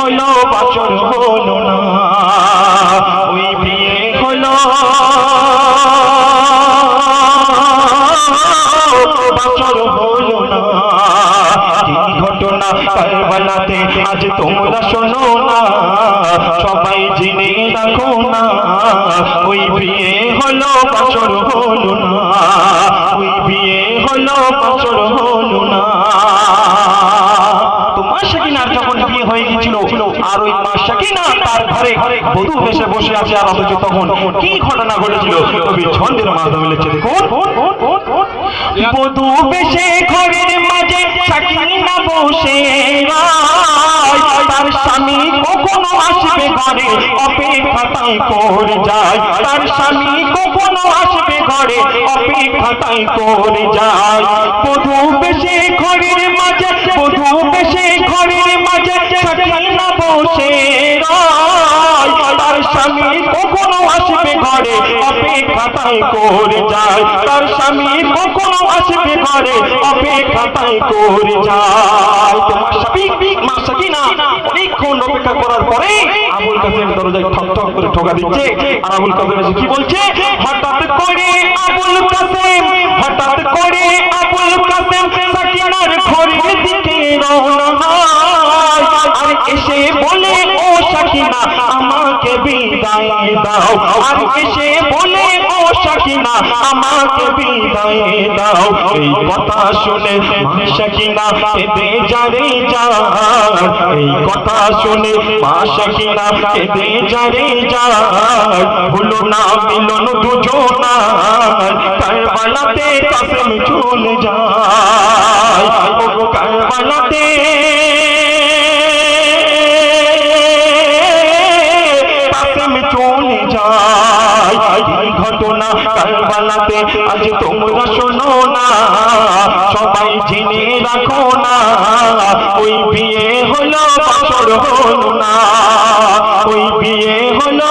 হলো বছর হলো না। ওই বিয়ে হলো। বছর হলো না। কি ঘটনা কারবালাতে আজ তোমরা শোনো না। সবাই জেনে রাখো না। ওই বিয়ে হলো, বছর হলো না। ওই বিয়ে হলো, বছর হলো না তোমার সাকিনার যখন বিয়ে হয়ে গেছিল আর ওই তার ঘরে বধূ বসে আছে আর অথচ তখন কি ঘটনা ঘটেছিল? ছন্দের মাধ্যমে লিখছে, দেখুন। বধূ বেশে ঘরের মাঝে সাকিনা বসে তার স্বামী কখনো আসবে ঘরে? অপেক্ষা তাই করে যায়। তার স্বামী কখনো আসবে ঘরে? অপেক্ষা তাই করে যায়। বধূ বেশে ঘরে অপেক্ষা তাই করে যায়। তার স্বামী কখনো আসবে ঘরে অপেক্ষা তাই করে যায়। অনেকক্ষণ অপেক্ষা করার পরে আবুল দরজায় ঠক ঠক করে ঠোকা দিচ্ছে। আর আবুল এসে কি বলছে? হঠাৎ করে আবুল হঠাৎ করে আবুল সাকিনার ঘরের দিকে রওনা হয়। আর এসে বলে, ও সাকিনা বিদায় দাও। আর এসে বলে ও সাকিনা, আমাকে বিদায় দাও। হলো না, মিলন দুজনার কারবালাতে কাসেম চলে যায়। কারবালাতে ঘটনা কারবালাতে আজ তোমরা শোনো না। সবাই জেনে রাখো না, ওই বিয়ে হলো বছর হলো না। ওই বিয়ে হলো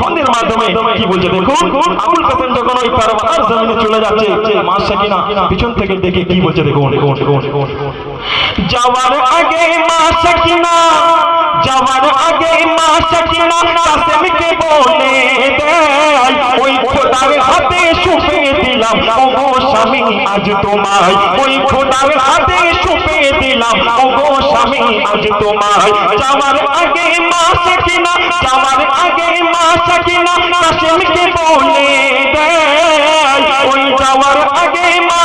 ছন্দের মাধ্যমে কি বলছে? দেখুন, আবুল কাসেম যখন ওই কারবালার জমিনে চলে যাচ্ছে মা সাকিনা পিছন থেকে দেখে কি বলছে, দেখুন। যাওয়ার আগে মা সাকিনা যাওয়ার আগে মা সাকিনা কাসেমকে বলে দেয় ওই খোদার হাতে সুপে দিলাম। ও স্বামী, আজ তোমায় ওই খোদার হাতে সুপে দিলাম ও গো স্বামী, আজ তোমার যাওয়ার আগে মা সাকিনা যাওয়ার আগে মা সাকিনা কাসেমকে বলে দেয় আগে মা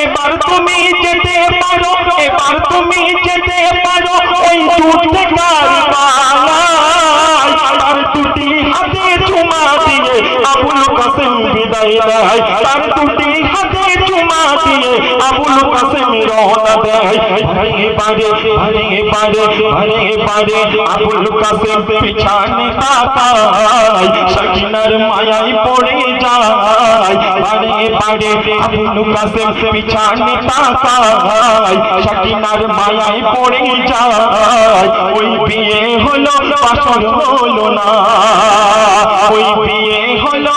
এবার তুমি যেতে পারো এবার তুমি যেতে পারো ওই দুধে কারবালায় তার দুটি হাতে চুমা দিয়ে আবুল কাসেম বিদায় দেয় তার দুটি হাতে চুমা দিয়ে আবুল কাসেম রওনা দেয়। ভারে পারে ভারে পারে ভারে পারে। আবুল কাসেম পিছানে তাকায়, সাকিনার মায়ায় পড়ে যায়। ভারে পারে, আবুল কাসেম পিছানে তাকায়, সাকিনার মায়ায় পড়ে যায়। ওই বিয়ে হলো, বাসর হলো না। ওই বিয়ে হলো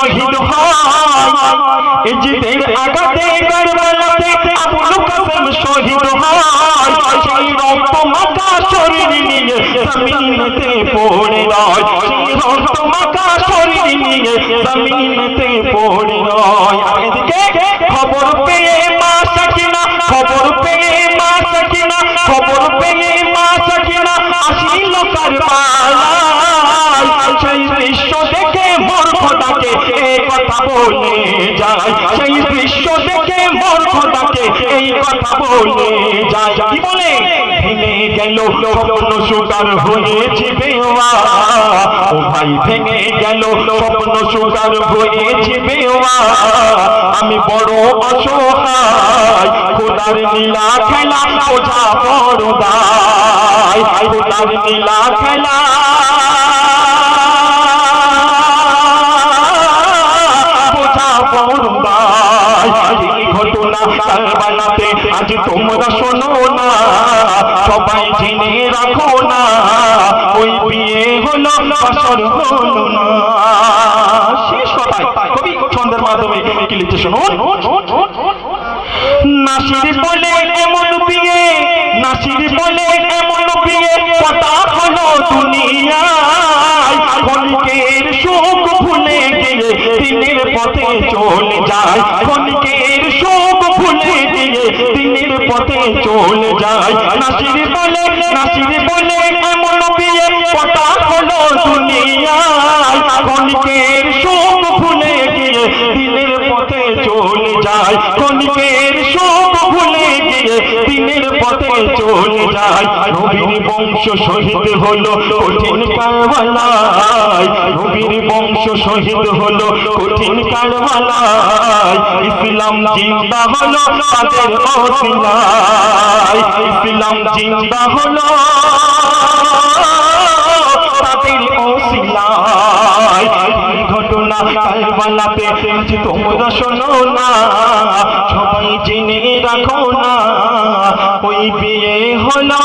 শহীদ হয় জিতের আঘাতে কারবালাতে আবুল কাসেম শহীদ সেই রক্ত মাখা শরীর নিয়ে জমিনতে পড়ে রয়। সেই রক্ত মাখা শরীর নিয়ে জমিনতে পড়ে রয়। এদিকে খবর পেয়ে মা সাকিনা, খবর পেয়ে মা সাকিনা, খবর পেয়ে মা সাকিনা, আসিল কারবালায় সেই দৃশ্য দেখে মোর খোদাকে এই কথা বলে যায়, সেই দৃশ্য দেখে মোর এই কথা বলে যায়। কি বলে? ভেঙে গেল স্বপ্ন সুগার হয়েছে বেওয়া আমি বড় অসহায়, খোদার নীলা খেলা বোঝা বড় দায়। খোদার নীলা খেলা ঘটনা কারবালাতে আজ তোমরা শোনো না, সবাই জেনে রাখো না, ওই বিয়ে হলো বাসর হলো না। শেষ কথায় কবি ছন্দের মাধ্যমে কি শুনুন? নাসির বলে এমন বিয়ে, নাসির বলে এমন বিয়ে, কথা হলো দুনিয়ায়। ক্ষণিকের সুখ ভুলে গিয়ে দিনের পথে চলে যায়। ক্ষণিকের সুখ ভুলে গিয়ে দিনের পথে চলে যায়। নাসির বলে নাসির বলে, এমন বিয়ে কথা হলো দুনিয়ায়। সুখ ভুলে গিয়ে দিনের পথে চলে যায়। ক্ষণিকের সুখ ভুলে গিয়ে দিনের পথে চলে যায়। নবীর বংশ শহীদ হলো কঠিন কারবালায়। নবীর বংশ শহীদ হলো কঠিন কারবালায়। জিন্দা হলো তাদের অসিলায় ইসলাম জিন্দা হলো তাদের অসিলায় ঘটনা কারবালাতে আজ তোমরা শোনো না, সবাই জেনে রাখো না, ওই বিয়ে হলো